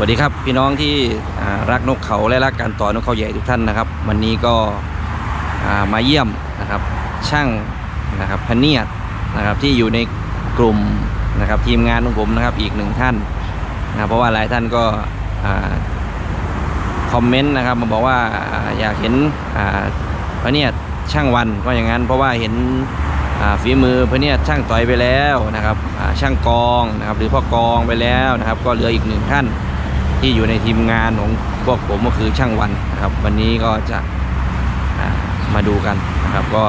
วัสดีครับพี่น้องที่รักนกเขาและรักการต่อนกเขาใหญ่ทุกท่านนะครับ วันนี้ก็มาเยี่ยมนะครับช่างนะครับพเนียดนะครับที่อยู่ในกลุ่มนะครับทีมงานของผมนะครับอีกหนึ่งท่านนะครับเพราะว่าหลายท่านก็คอมเมนต์นะครับมาบอกว่าอยากเห็นพเนียดช่างวันก็อย่างนั้น เพราะว่าเห็นฝีมือพเนียดช่างต่อยไปแล้วนะครับช่างกองนะครับหรือพ่อกองไปแล้วนะครับ ก็เหลืออีกหนึ่งท่าน ที่อยู่ในทีมงานของพวกผมก็คือช่างวันนะครับ วันนี้ก็จะอ่ามาดูกันนะครับ ก็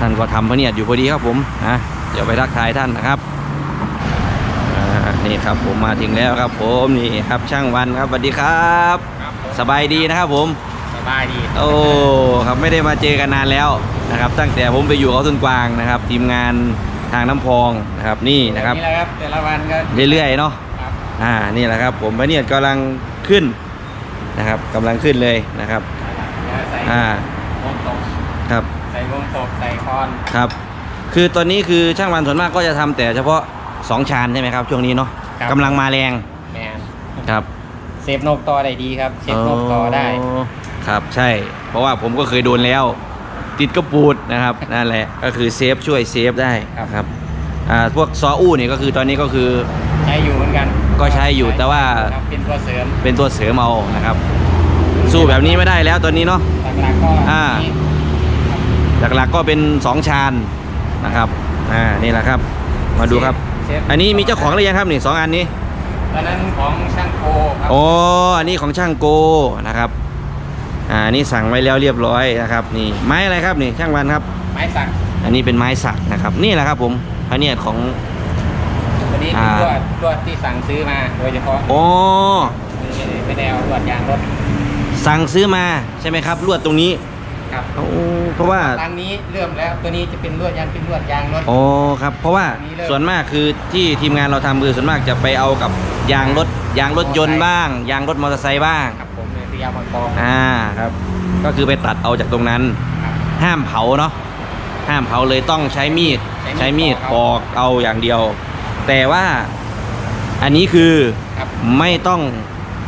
ท่านก็ทำพระเนียดอยู่พอดีครับผมนะเดี๋ยวไปทักทายท่านนะครับอ่านี่ครับผมมาถึงแล้วครับ ผมนี่ครับช่างวันครับสวัสดีครับครับ สบายดีนะครับผมสบายดี โอ้ครับไม่ได้มาเจอกันนานแล้วนะครับ ตั้งแต่ผมไปอยู่เขาต้นกวางนะครับ ทีมงานทางน้ำพองนะครับนี่นะครับนี่แหละครับแต่ละวันก็เรื่อยๆเนาะครับ อ่านี่แหละครับ ผมพระเนียดกำลังขึ้นนะครับกำลังขึ้นเลยนะครับใส่อ่าวงตกครับใส่วงตกใส่คอนครับ คือตอนนี้คือช่างวันส่วนมากก็จะทำแต่เฉพาะ2ชานใช่ไหมครับ ช่วงนี้เนาะกำลังมาแรงแมนครับเซฟนกต่อได้ดีครับเซฟนกต่อได้ครับใช่ เพราะว่าผมก็เคยโดนแล้ว ติดกระปูดนะครับนั่นแหละก็คือเซฟช่วยเซฟได้ครับอ่าพวกซออู้นี่ก็คือตอนนี้ก็คือ ใช้อยู่เหมือนกัน ก็ใช้อยู่แต่ว่าครับเป็นตัวเสริมเป็นตัวเสริมเอานะครับ สู้แบบนี้ไม่ได้แล้วตอนนี้เนาะ หลักๆก็อ่า นี้หลักๆก็เป็น 2 ชานนะครับอ่านี่แหละครับ มาดูครับเซฟอันนี้มีเจ้าของหรือยังครับนี่สองอันนี้ตอนนั้นของช่างโกครัโอ้อันนี้ของช่างโกนะครับอ่าอันนี้สั่งไว้แล้วเรียบร้อยนะครับนี่ไม้อะไรครับนี่ช่างวันครับ ไม้สักอันนี้เป็นไม้สักนะครับ นี่แหละครับผมพระเนียดของตัว นี้เป็นอ่าลวดลวดที่สั่งซื้อมาโดยเฉพาะโอ้ไม่ได้เอาลวดยางรถสั่งซื้อมาใช่ไหมครับลวดตรงนี้ครับโอ้เพราะว่าทางนี้เริ่มแล้วตัวนี้จะเป็นลวดยางเป็นลวดยางรถโอ้ครับ เพราะว่าอันนี้เริ่มส่วนมากคือที่ทีมงานเราทำคือส่วนมากจะไปเอากับยางรถยางรถยนต์บ้าง ยางรถมอเตอร์ไซค์บ้างครับผมเนี่ยที่ยาวมังกรอ่าครับ ก็คือไปตัดเอาจากตรงนั้นครับห้ามเผาเนาะห้ามเผาเลยต้องใช้มีดใช้ใช้มีมีดดปปออกกเอาอย่างเดียว แต่ว่าอันนี้คือครับ ไม่ต้อง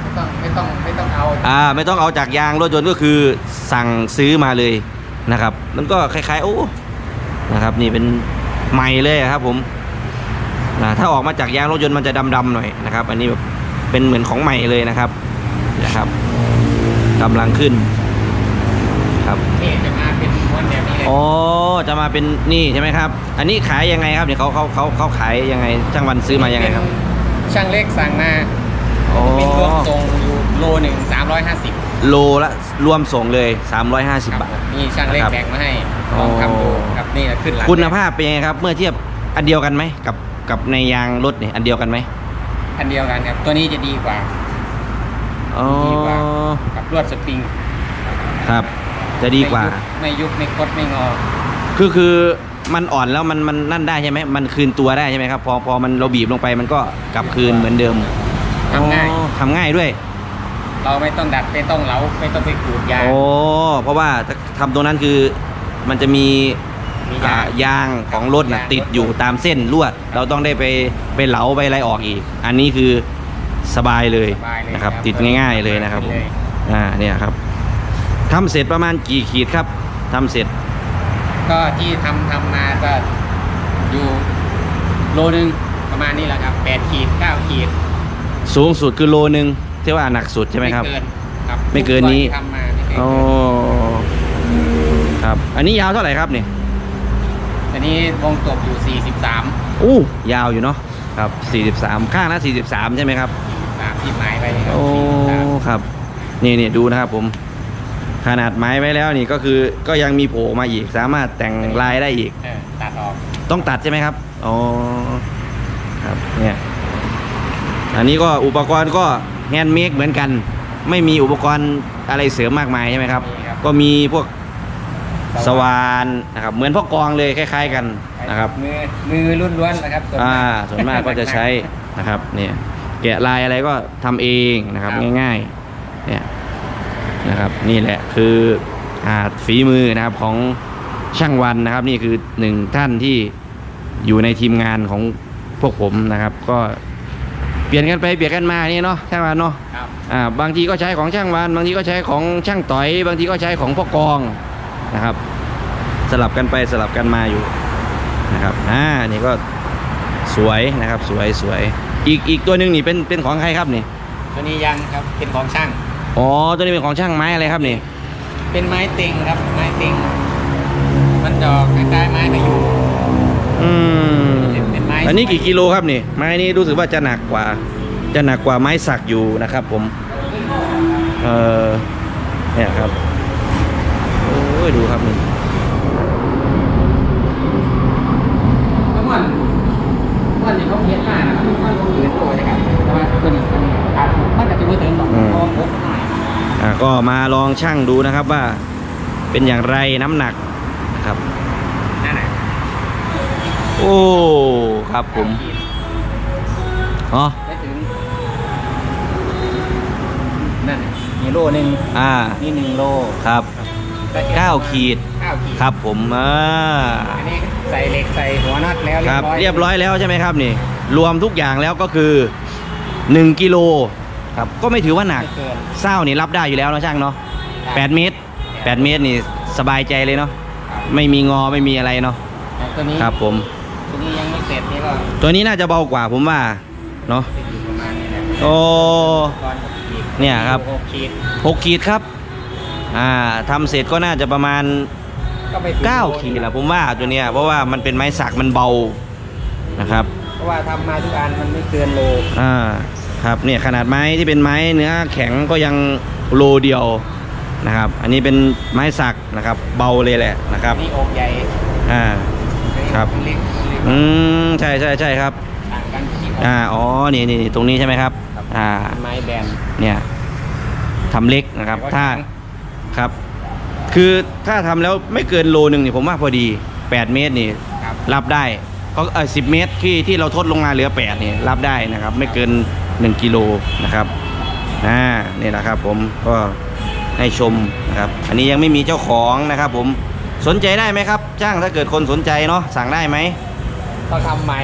ไม่ต้องไม่ต้องไม่ต้องเอาอ่าไม่ต้องเอาจากยางรถยนต์ก็คือสั่งซื้อมาเลยนะครับ มันก็คล้ายๆ โอ้นะครับนี่เป็นใหม่เลยอะครับผมนะถ้าออกมาจากยางรถยนต์มันจะดำๆหน่อยนะครับ อันนี้แบบเป็นเหมือนของใหม่เลยนะครับนะครับกำลังขึ้นครับนี่จะมาเป็น อ๋อจะมาเป็นนี่ใช่ไหมครับ อันนี้ขายยังไงครับเนี่ยเขาเขาเขาเขาขายยังไงช่างวันซื้อมายังไงครับเป็นช่างเล็กสั่งมาอ๋อเป็นรวมทรงอยู่โลหนึ่งสามร้อยห้าสิบโลละรวมส่งเลย 350 บาทนี่ช่างเล็กนะครับแบ่งมาให้อ๋ลอองทำดูครับนี่แหละขึ้นหลังคุณภาพเป็นยังไงครับ เมื่อเทียบอันเดียวกันไหมกับกับในยางรถเนี่ยอันเดียวกันไหมอันเดียวกันครับตัวนี้จะดีกว่าอ๋อดีกว่ากับลวดสปริงครับ จะดีกว่า ไม่ยุบไม่คดไม่งอ คือคือมันอ่อนแล้วมันมันนั่นได้ใช่ไหมมันคืนตัวได้ใช่ไหมครับ พอพอมันเราบีบลงไปมันก็กลับคืนเหมือนเดิมทำง่าย อ๋อทำง่ายด้วย เราไม่ต้องดัดไม่ต้องเหลาไม่ต้องไปขูดยาง โอ้เพราะว่าถ้าทำตรงนั้นคือมันจะมีมีอ่ายางยางของรถนะยางติดอยู่ตามเส้นลวด เราต้องได้ไปไปเหลาไปอะไรออกอีก อันนี้คือสบายเลยสบายเลยนะครับครับติดง่าย ๆเลยนะครับผมเลยอ่าเนี่ยครับ ทำเสร็จประมาณกี่ขีดครับทำเสร็จ ก็ที่ทำทำมาก็อยู่โลนึงประมาณนี้แหละครับแปดขีดเก้าขีดสูงสุดคือโลนึงที่ว่าหนักสุดใช่ไหมครับเกินครับไม่เกินนี้ ทุที่ทำมาไม่เกินโอ้ครับ อันนี้ยาวเท่าไหร่ครับเนี่ยอันนี้วงตกอยู่ 43 อู้ยาวอยู่เนาะครับ 43 ข้างละ43 ใช่ไหมครับ43ที่หมายไว้ครัโอ้43ครับนี่นี่ดูนะครับผม ขนาดไม้ไว้แล้วนี่ก็คือก็ยังมีโผล่มาอีก สามารถแต่งลายได้อีก เออตัดออกต้องตัดใช่ไหมครับ อ๋อ ครับ เนี่ย อันนี้ก็อุปกรณ์ก็แฮนด์เมดเหมือนกัน ไม่มีอุปกรณ์อะไรเสริมมากมายใช่ไหมครับ นี่ครับก็มีพวกสว่านนะครับ เหมือนพวกกองเลยคล้าย ๆ กันนะครับ มือมือล้วนๆนะครับส่วนมกอ่าส่วนมากก็จะใช้นะครับ เนี่ย แกะลายอะไรก็ทำเองนะครับ ครับ ง่ายๆ เนี่ย นะครับ นี่แหละคืออาฝีมือนะครับของช่างวันนะครับ นี่คือหนึ่งท่านที่อยู่ในทีมงานของพวกผมนะครับ ก็ปลี่ยนกันไปเปลี่ยนกันมานี่เนาะช่างวานเนาะครับอ่าบางทีก็ใช้ของช่างวานบางทีก็ใช้ของช่างต่อย บางทีก็ใช้ของพ่อกองนะครับ สลับกันไปสลับกันมาอยู่นะครับอ่านี่ก็สวยนะครับสวยสวยอีกอีกตัวหนึ่งนี่เป็นเป็นของใครครับนี่ตัวนี้ยังครับเป็นของช่าง อ๋อ ตัวนี้เป็นของช่างไม้อะไรครับนี่ เป็นไม้ติงครับ ไม้ติง มันจะออกคล้ายๆไม้พะยูงอืมเป็นเป็นไม้อันนี้กี่กิโลครับนี่ ไม้นี้รู้สึกว่าจะหนักกว่า จะหนักกว่าไม้สักอยู่นะครับผม เออเนี่ยครับ โอ้ยดูครับนี่ เมื่อวันวันนี้เขาเพี้ยนมากนะครับมันลงเหลือตัวนะครับแต่ว่าตัวนี้ตัวนี้ครับมันก็จะมือถึงสองพอพกหน่อย อ่าก็ มาลองชั่งดูนะครับว่าเป็นอย่างไรน้ำหนักนะครับนั่นแหละโอ้ครับผมอ๋อได้ถึงนั่นน่ะมีโลหนึ่งอ่านี่หนึ่งโลครับก็จะเก้าขีดเก้าขีดครับผมอ่าอันนี้ใส่เหล็กใส่หัวน็อตแล้วครับเรีเรียยบบร้ร้อยอยแล้วใช่ไหมครับนี่ รวมทุกอย่างแล้วก็คือ1กิโล ครับก็ไม่ถือว่าหนักไม่เกิน เศร้านี่รับได้อยู่แล้วเนอะช่างเนาะ8เมตร8เมตรนี่สบายใจเลยเนาะไม่มีงอไม่มีอะไรเนาะแต่ตัวนี้ครับผม ตัวนี้ยังไม่เสร็จนี่ก็ตัวนี้น่าจะเบากว่าผมว่าเนาะติดอยู่ประมาณนี้แหละโอ้ ก้อนหกขีดเนี่ยครับ หกขีด6ขีดครับอ่าทำเสร็จก็น่าจะประมาณ ก็ไปถึง9ขีดแหละผมว่าตัวเนี้ยเพราะว่ามันเป็นไม้สักมันเบานะครับเพราะว่าทำมาทุกอันมันไม่เกินโลอ่า ครับเนี่ยขนาดไม้ที่เป็นไม้เนื้อแข็งก็ยังโลเดียวนะครับ อันนี้เป็นไม้สักนะครับ เบาเลยแหละนะครับนี่อกใหญ่อ่าครับอันนี้มันเล็กอืมใช่ใช่ใช่ครับต่างกันที่อ่าอ๋อนี่นี่นี่ตรงนี้ใช่ไหมครับอ่าไม้แบนเนี่ยทำเล็กนะครับแต่ว่ถ้าแข็งครับ คือถ้าทำแล้วไม่เกินโลหนึ่งนี่ผมว่าพอดี 8 เมตรนี่ครับรับได้ก็เออสิเมตรที่ที่เราทดลงมาเหลือ8นี่รับได้นะครับ ไม่เกิน 1กิโลนะครับอ่านี่แหละครับผมก็ให้ชมนะครับ อันนี้ยังไม่มีเจ้าของนะครับ ผมสนใจได้ไหมครับ จ้างถ้าเกิดคนสนใจเนาะสั่งได้ไหมต้องทำใหม่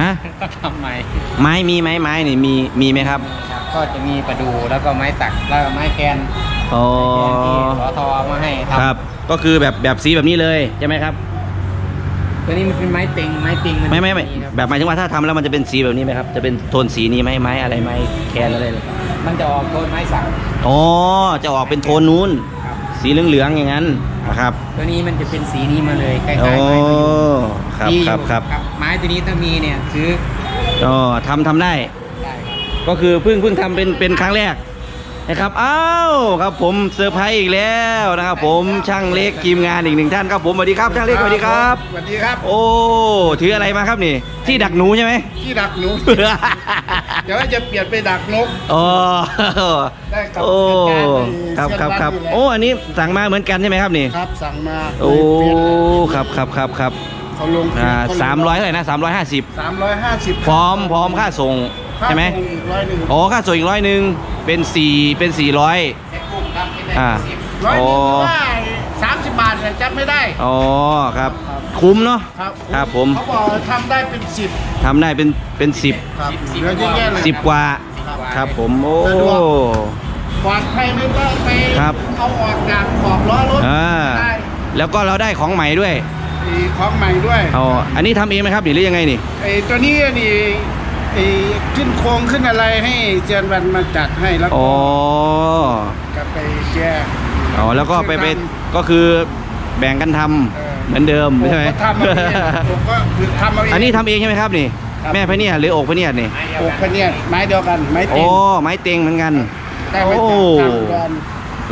ฮะต้องทำใหม่ไม้มีไหมไม้นี่มีมีไหมครับครับก็จะมีประดูแล้วก็ไม้สักแล้วก็ไม้แกนอ๋อไม้แกนที่สอทอเอามาให้ทำครับ ก็คือแบบแบบสีแบบนี้เลยใช่ไหมครับ ตัวนี้มันเป็นไม้ติงไม้ติงนไม่ไม่ไม่นี่ครับแบบหมายถึงว่าถ้าทำแล้วมันจะเป็นสีแบบนี้ไหมครับ จะเป็นโทนสีนี้ไหมไม้อะไรไม้แคนอะไรเลยมันจะออกโทนไม้สักอ๋อจะออกเป็นโทนนู้น ครับ สีเหลืองๆอย่างนั้นนะครับตัวนี้มันจะเป็นสีนี้มาเลยคล้ายๆโอ้ไม้พะยูงครับดีอคยู่รับครับไม้ตัวนี้ถ้ามีเนี่ยซื้ออ๋อทำทำได้ ได้ครับก็คือเพิ่งเพิ่งทำเป็นเป็นครั้งแรก นะครับอ้าวครับผมเซอร์ไพรส์อีกแล้วนะครับผมช่างเล็กทีมงานอีกหนึ่งท่านครับผมสวัสดีครับช่างเล็กสวัสดีครับ สวัสดีครับ โอ้ถืออะไรมาครับนี่ ที่ดักหนูใช่ไหมที่ดักหนู เดี๋ยวจะเปลี่ยนไปดักนกอ๋อได้กับโอ้เหตุการณ์ในครับครับครับเชียงรายนี่แหละโอ้อันนี้สั่งมาเหมือนกันใช่ไหมครับนี่ครับสั่งมาโอ้ครับครับครับครับเขาลงอ่าสามร้อยเท่าไหร่นะสามร้อยห้าสิบสามร้อยห้าสิบพร้อมพร้อมค่าส่ง ใช่ไหมอีกร้อยหนึ่งอ๋อค่าส่งอีกร้อยหนึ่งเป็นสี่เป็นสี่ร้อยแค่กุ้งครับไม่ได้อ่าสิบร้อยหโอ้นึ่งว่าสามสิบบาทเนี่ยจำไม่ได้อ๋อครับ คุ้มเนาะครับครับผมเขาบอกทำได้เป็นสิบทำได้เป็นเป็นสิบครับสิบเดี๋ยวเยอะแยะเลยสิบกว่าครับครับผมโอ้สะดวกปลอดภัยไม่ต้องไปครับเอาออกจากขอบล้อรถอ่าได้แล้วก็เราได้ของใหม่ด้วยไอ้ของใหม่ด้วยอ๋ออันนี้ทำเองไหมครับหรือยังไงนี่ไอ้ตัวนี้นี่ ไอ้ขึ้นโครงขึ้นอะไรให้เจียนวันมาจัดให้แล้วก็อ๋อก็ไปแก้อ๋อ แล้วก็ไปไปก็คือแบ่งกันทำเออ เหมือนเดิมผมใช่ไหมก็ทำเอาเองผมก็คือทำเอาเอง อันนี้ทำเองใช่ไหมครับนี่ ครับ แม่พะเนียดหรืออกพะเนียดนี่ไม้เดียวโอ้กันพะเนี่ยไม้เดียวกันไม้โอ้ติงไม้เต็งเหมือนกันได้ไปโอ้จากทางก่อน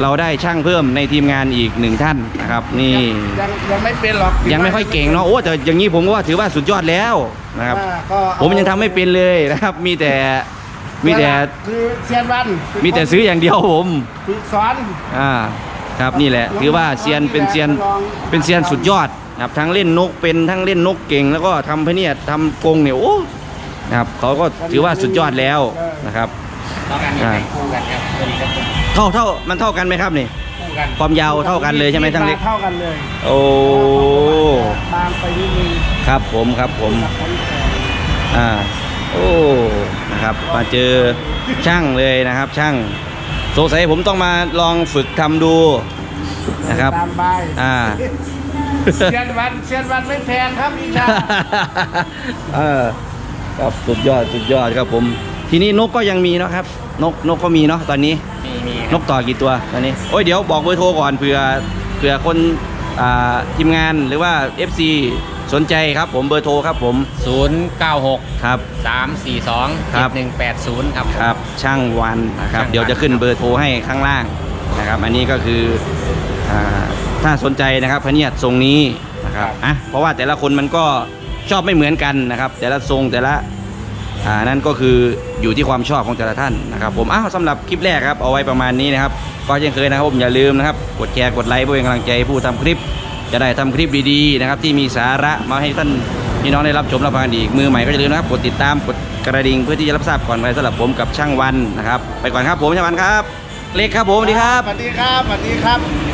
เราได้ช่างเพิ่มในทีมงานอีกหนึ่งท่านนะครับ นี่ ยังยังไม่เป็นหรอกยังไม่ค่อยเก่งเนาะโอ้แต่อย่างนี้ผมก็ว่าถือว่าสุดยอดแล้วนะครับ ว่าก็เอาผมยังทำไม่เป็นเลยนะครับ มีแต่มีแต่คือเซียนวันมีแต่ซื้ออย่างเดียวผมฝึกสอน อ่าครับนี่แหละ ถือว่าเซียนเป็นเซียนเป็นเซียนสุดยอดนะครับทั้งเล่นนกเป็นทั้งเล่นนกเก่ง แล้วก็ทำพะเนียดทำกรงเนี่ยโอ้นะครับเขาก็ถือว่าสุดยอดแล้วนะครับ เท่ากันนี่อ่าเป็นคู่กันครับตัวนี้ก็เป็นเท่าเท่ามันเท่ากันไหมครับนี่คู่กันความยาวเท่ากันเลยใช่ไหมทั้งเล็ก เท่ากันเลย โอ้บางไปนิดนึงครับผมครับผมกับของแท้อ่า โอ้นะนะครับ มาเจอช่างเลยนะครับ ช่างสงสัยผมต้องมาลองฝึกทำดูนะครับ ตามใบอ่า เชียนวันเชียนวันไม่แพงครับพี่ชา เออครับสุดยอดสุดยอดครับผม ทีนี้นกก็ยังมีเนาะครับ นกนกก็มีเนาะตอนนี้ มีมีนกต่อกี่ตัวตอนนี้ โอ้ยเดี๋ยวบอกเบอร์โทรก่อนเผื่อเผื่อคนอ่าทีมงานหรือว่า FC สนใจครับผมเบอร์โทรครับผมศูนย์เก้าหกครับ สามสี่สองครัเจ็บ ดหนึ่งแปดศูนย์ครับครับช่างวันนะครับ ช่างวัน เดี๋ยวจะขึ้นเบอร์โทรให้ข้างล่างนะครับ อันนี้ก็คืออ่าถ้าสนใจนะครับพะเนียดทรงนี้นะครับอะเพราะว่าแต่ละคนมันก็ชอบไม่เหมือนกันนะครับ แต่ละทรงแต่ละ อ่านั่นก็คืออยู่ที่ความชอบของแต่ละท่านนะครับผมอ้าวสำหรับคลิปแรกครับเอาไว้ประมาณนี้นะครับก็เช่นเคยนะครับผมอย่าลืมนะครับกดแชร์กดไลค์เพื่อเป็นกำลังใจผู้ทำคลิป จะได้ทำคลิปดีๆนะครับที่มีสาระมาให้ท่านพี่น้องได้รับชมรับฟังอีกมือใหม่ก็อย่าลืมนะครับกดติดตามกดกระดิ่งเพื่อที่จะรับทราบก่อนใครสำหรับผมกับช่างวันนะครับ ไปก่อนครับผมช่างวันครับ เล็กครับผมสวัสดีครับสวัสดีครับสวัสดีครับ